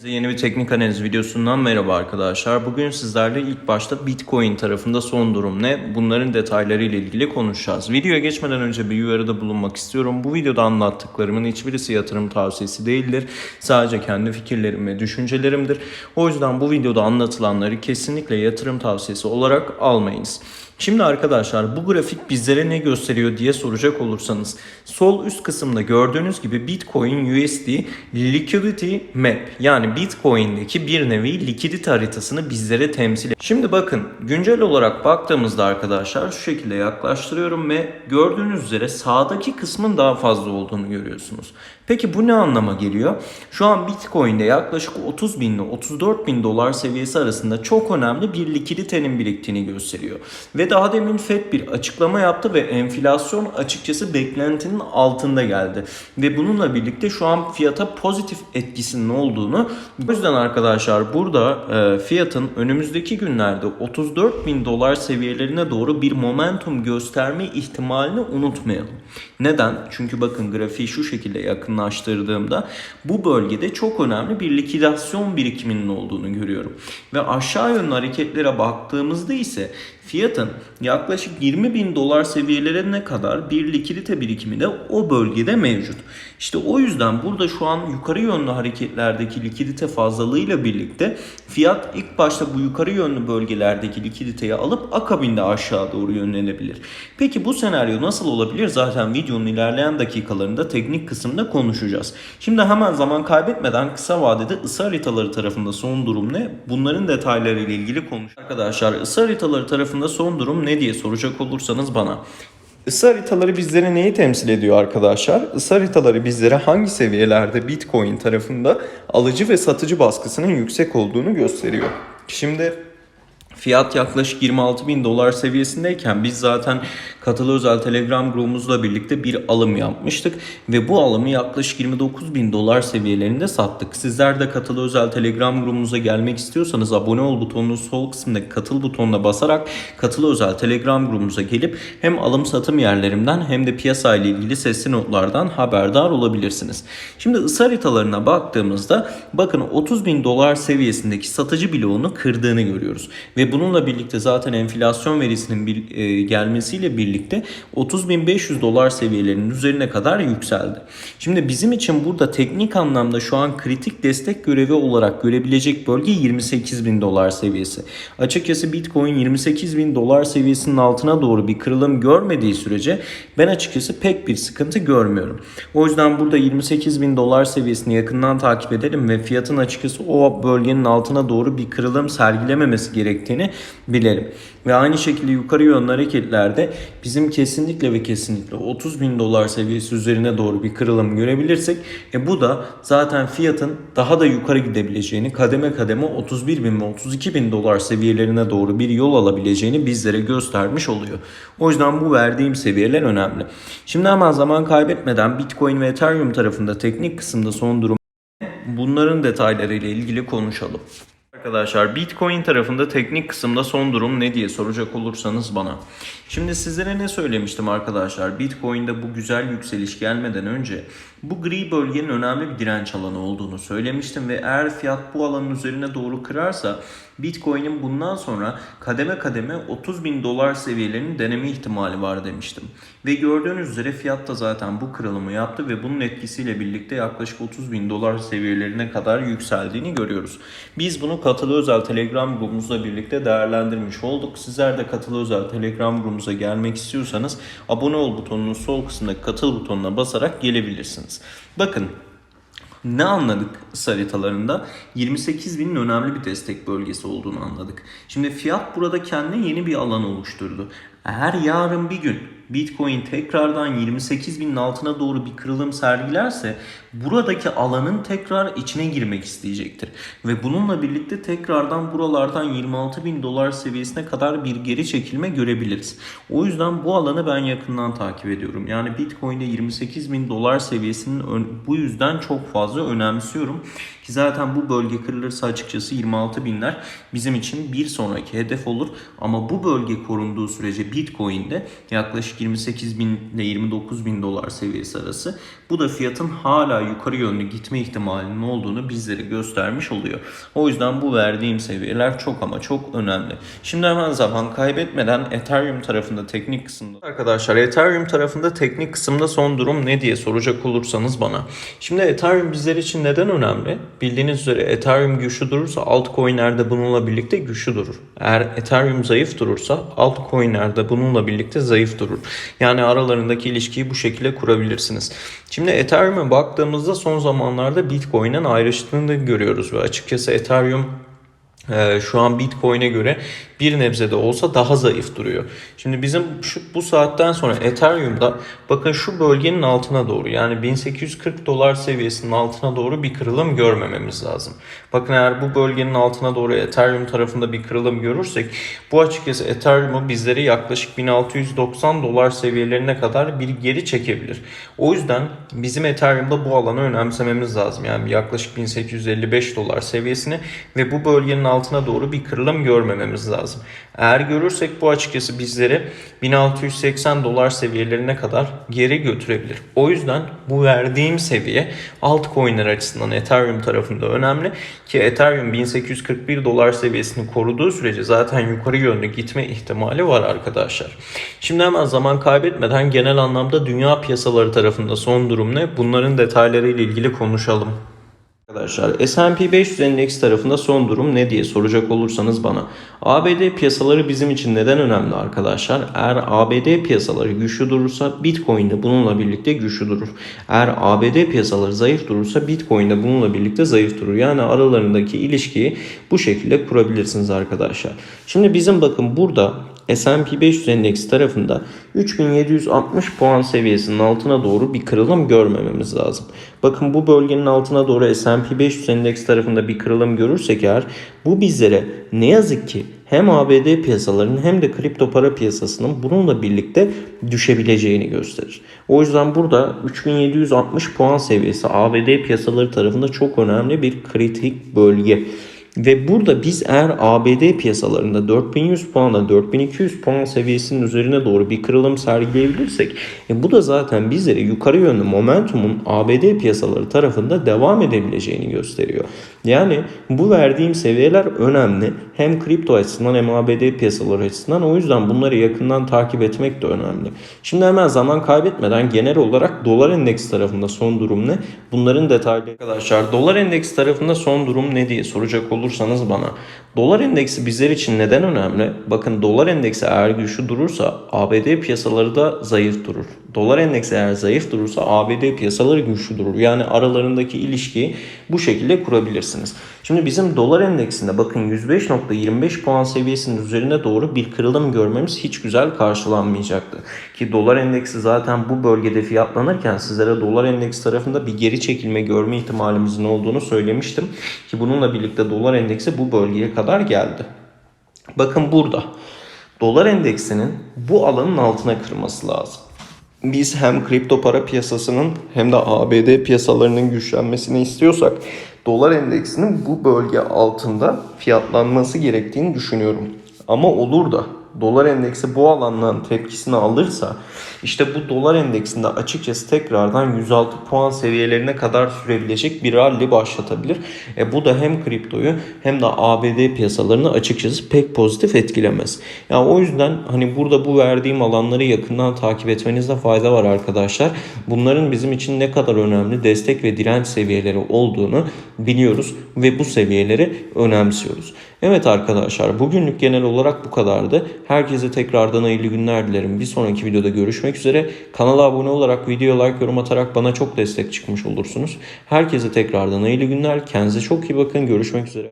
Size Yeni bir teknik analiz videosundan merhaba arkadaşlar. Bugün sizlerle ilk başta Bitcoin tarafında son durum ne? Bunların detayları ile ilgili konuşacağız. Videoya geçmeden önce bir uyarıda bulunmak istiyorum. Bu videoda anlattıklarımın hiçbirisi yatırım tavsiyesi değildir. Sadece kendi fikirlerim ve düşüncelerimdir. O yüzden bu videoda anlatılanları kesinlikle yatırım tavsiyesi olarak almayınız. Şimdi arkadaşlar bu grafik bizlere ne gösteriyor diye soracak olursanız sol üst kısımda gördüğünüz gibi Bitcoin USD Liquidity Map yani Bitcoin'deki bir nevi likidite haritasını bizlere temsil ediyor. Şimdi bakın güncel olarak baktığımızda arkadaşlar şu şekilde yaklaştırıyorum ve gördüğünüz üzere sağdaki kısmın daha fazla olduğunu görüyorsunuz. Peki bu ne anlama geliyor? Şu an Bitcoin'de yaklaşık 30 bin ile 34 bin dolar seviyesi arasında çok önemli bir likiditenin biriktiğini gösteriyor. Ve daha demin FED bir açıklama yaptı ve enflasyon açıkçası beklentinin altında geldi. Ve bununla birlikte şu an fiyata pozitif etkisinin olduğunu o yüzden arkadaşlar burada e, fiyatın önümüzdeki günlerde 34 bin dolar seviyelerine doğru bir momentum gösterme ihtimalini unutmayalım. Neden? Çünkü bakın grafiği şu şekilde yakınlaştırdığımda bu bölgede çok önemli bir likidasyon birikiminin olduğunu görüyorum. Ve aşağı yönlü hareketlere baktığımızda ise fiyatın yaklaşık 20 bin dolar seviyelerine kadar bir likidite birikimi de o bölgede mevcut. İşte o yüzden burada şu an yukarı yönlü hareketlerdeki likidite fazlalığıyla birlikte fiyat ilk başta bu yukarı yönlü bölgelerdeki likiditeyi alıp akabinde aşağı doğru yönelebilir. Peki bu senaryo nasıl olabilir? Zaten videonun ilerleyen dakikalarında teknik kısımda konuşacağız. Şimdi hemen zaman kaybetmeden kısa vadede ısı haritaları tarafında son durum ne? Bunların detayları ile ilgili konuş. Arkadaşlar ısı haritaları tarafında son durum ne diye soracak olursanız bana. Isı haritaları bizlere neyi temsil ediyor arkadaşlar? Isı haritaları bizlere hangi seviyelerde Bitcoin tarafında alıcı ve satıcı baskısının yüksek olduğunu gösteriyor. Şimdi Fiyat yaklaşık 26 bin dolar seviyesindeyken biz zaten katılı özel telegram grubumuzla birlikte bir alım yapmıştık. Ve bu alımı yaklaşık 29 bin dolar seviyelerinde sattık. Sizler de katılı özel telegram grubumuza gelmek istiyorsanız abone ol butonunun sol kısmındaki katıl butonuna basarak katılı özel telegram grubumuza gelip hem alım satım yerlerimden hem de piyasa ile ilgili sesli notlardan haberdar olabilirsiniz. Şimdi ısı haritalarına baktığımızda bakın 30 bin dolar seviyesindeki satıcı bloğunu kırdığını görüyoruz. Ve bununla birlikte zaten enflasyon verisinin bir, e, gelmesiyle birlikte 30.500 dolar seviyelerinin üzerine kadar yükseldi. Şimdi bizim için burada teknik anlamda şu an kritik destek görevi olarak görebilecek bölge 28.000 dolar seviyesi. Açıkçası Bitcoin 28.000 dolar seviyesinin altına doğru bir kırılım görmediği sürece ben açıkçası pek bir sıkıntı görmüyorum. O yüzden burada 28.000 dolar seviyesini yakından takip edelim ve fiyatın açıkçası o bölgenin altına doğru bir kırılım sergilememesi gerektiğini bilelim. Ve aynı şekilde yukarı yönlü hareketlerde bizim kesinlikle ve kesinlikle 30 bin dolar seviyesi üzerine doğru bir kırılım görebilirsek e bu da zaten fiyatın daha da yukarı gidebileceğini kademe kademe 31 bin ve 32 bin dolar seviyelerine doğru bir yol alabileceğini bizlere göstermiş oluyor. O yüzden bu verdiğim seviyeler önemli. Şimdi hemen zaman kaybetmeden Bitcoin ve Ethereum tarafında teknik kısımda son durum bunların detayları ile ilgili konuşalım. Arkadaşlar Bitcoin tarafında teknik kısımda son durum ne diye soracak olursanız bana. Şimdi sizlere ne söylemiştim arkadaşlar? Bitcoin'de bu güzel yükseliş gelmeden önce bu gri bölgenin önemli bir direnç alanı olduğunu söylemiştim ve eğer fiyat bu alanın üzerine doğru kırarsa Bitcoin'in bundan sonra kademe kademe 30 bin dolar seviyelerini deneme ihtimali var demiştim. Ve gördüğünüz üzere fiyat da zaten bu kırılımı yaptı ve bunun etkisiyle birlikte yaklaşık 30 bin dolar seviyelerine kadar yükseldiğini görüyoruz. Biz bunu katılı özel telegram grubumuzla birlikte değerlendirmiş olduk. Sizler de katılı özel telegram grubumuza gelmek istiyorsanız abone ol butonunun sol kısmındaki katıl butonuna basarak gelebilirsiniz. Bakın ne anladık ısı haritalarında? 28 binin önemli bir destek bölgesi olduğunu anladık. Şimdi fiyat burada kendine yeni bir alan oluşturdu. Eğer yarın bir gün Bitcoin tekrardan 28 binin altına doğru bir kırılım sergilerse buradaki alanın tekrar içine girmek isteyecektir. Ve bununla birlikte tekrardan buralardan 26 bin dolar seviyesine kadar bir geri çekilme görebiliriz. O yüzden bu alanı ben yakından takip ediyorum. Yani Bitcoin'de 28 bin dolar seviyesinin bu yüzden çok fazla önemsiyorum. Ki zaten bu bölge kırılırsa açıkçası 26 binler bizim için bir sonraki hedef olur. Ama bu bölge korunduğu sürece Bitcoin'de yaklaşık 28 bin ile 29 bin dolar seviyesi arası Bu da fiyatın hala yukarı yönlü gitme ihtimalinin olduğunu bizlere göstermiş oluyor. O yüzden bu verdiğim seviyeler çok ama çok önemli. Şimdi hemen zaman kaybetmeden Ethereum tarafında teknik kısımda arkadaşlar Ethereum tarafında teknik kısımda son durum ne diye soracak olursanız bana. Şimdi Ethereum bizler için neden önemli? Bildiğiniz üzere Ethereum güçlü durursa altcoin'ler de bununla birlikte güçlü durur. Eğer Ethereum zayıf durursa altcoin'ler de bununla birlikte zayıf durur. Yani aralarındaki ilişkiyi bu şekilde kurabilirsiniz. Şimdi Ethereum'e baktığımızda son zamanlarda Bitcoin'in ayrıştığını görüyoruz ve açıkçası Ethereum şu an Bitcoin'e göre bir nebze de olsa daha zayıf duruyor. Şimdi bizim şu, bu saatten sonra Ethereum'da bakın şu bölgenin altına doğru yani 1840 dolar seviyesinin altına doğru bir kırılım görmememiz lazım. Bakın eğer bu bölgenin altına doğru Ethereum tarafında bir kırılım görürsek bu açıkçası Ethereum'u bizleri yaklaşık 1690 dolar seviyelerine kadar bir geri çekebilir. O yüzden bizim Ethereum'da bu alanı önemsememiz lazım. Yani yaklaşık 1855 dolar seviyesini ve bu bölgenin altına doğru bir kırılım görmememiz lazım. Eğer görürsek bu açıkçası bizleri 1680 dolar seviyelerine kadar geri götürebilir. O yüzden bu verdiğim seviye altcoin'ler açısından Ethereum tarafında önemli ki Ethereum 1841 dolar seviyesini koruduğu sürece zaten yukarı yönlü gitme ihtimali var arkadaşlar. Şimdi hemen zaman kaybetmeden genel anlamda dünya piyasaları tarafında son durum ne? Bunların detayları ile ilgili konuşalım. Arkadaşlar S&P 500 endeks tarafında son durum ne diye soracak olursanız bana. ABD piyasaları bizim için neden önemli arkadaşlar? Eğer ABD piyasaları güçlü durursa Bitcoin de bununla birlikte güçlü durur. Eğer ABD piyasaları zayıf durursa Bitcoin de bununla birlikte zayıf durur. Yani aralarındaki ilişkiyi bu şekilde kurabilirsiniz arkadaşlar. Şimdi bizim bakın burada S&P 500 endeksi tarafında 3760 puan seviyesinin altına doğru bir kırılım görmememiz lazım. Bakın bu bölgenin altına doğru S&P 500 endeks tarafında bir kırılım görürsek eğer bu bizlere ne yazık ki hem ABD piyasalarının hem de kripto para piyasasının bununla birlikte düşebileceğini gösterir. O yüzden burada 3760 puan seviyesi ABD piyasaları tarafında çok önemli bir kritik bölge. Ve burada biz eğer ABD piyasalarında 4100 puanla 4200 puan seviyesinin üzerine doğru bir kırılım sergileyebilirsek e bu da zaten bizlere yukarı yönlü momentumun ABD piyasaları tarafında devam edebileceğini gösteriyor. Yani bu verdiğim seviyeler önemli. Hem kripto açısından hem ABD piyasaları açısından o yüzden bunları yakından takip etmek de önemli. Şimdi hemen zaman kaybetmeden genel olarak dolar endeks tarafında son durum ne? Bunların detaylı arkadaşlar dolar endeks tarafında son durum ne diye soracak olursanız bana. Dolar endeksi bizler için neden önemli? Bakın dolar endeksi eğer güçlü durursa ABD piyasaları da zayıf durur. Dolar endeksi eğer zayıf durursa ABD piyasaları güçlü durur. Yani aralarındaki ilişkiyi bu şekilde kurabilirsiniz. Şimdi bizim dolar endeksinde bakın 105.25 puan seviyesinin üzerine doğru bir kırılım görmemiz hiç güzel karşılanmayacaktı. Ki dolar endeksi zaten bu bölgede fiyatlanırken sizlere dolar endeksi tarafında bir geri çekilme görme ihtimalimizin olduğunu söylemiştim. Ki bununla birlikte dolar endeksi bu bölgeye kadar geldi. Bakın burada dolar endeksinin bu alanın altına kırması lazım biz hem kripto para piyasasının hem de ABD piyasalarının güçlenmesini istiyorsak dolar endeksinin bu bölge altında fiyatlanması gerektiğini düşünüyorum. Ama olur da dolar endeksi bu alandan tepkisini alırsa işte bu dolar endeksinde açıkçası tekrardan 106 puan seviyelerine kadar sürebilecek bir rally başlatabilir. E bu da hem kriptoyu hem de ABD piyasalarını açıkçası pek pozitif etkilemez. Yani o yüzden hani burada bu verdiğim alanları yakından takip etmenizde fayda var arkadaşlar. Bunların bizim için ne kadar önemli destek ve direnç seviyeleri olduğunu biliyoruz ve bu seviyeleri önemsiyoruz. Evet arkadaşlar bugünlük genel olarak bu kadardı. Herkese tekrardan hayırlı günler dilerim. Bir sonraki videoda görüşmek üzere. Kanala abone olarak, video like, yorum atarak bana çok destek çıkmış olursunuz. Herkese tekrardan hayırlı günler. Kendinize çok iyi bakın. Görüşmek üzere.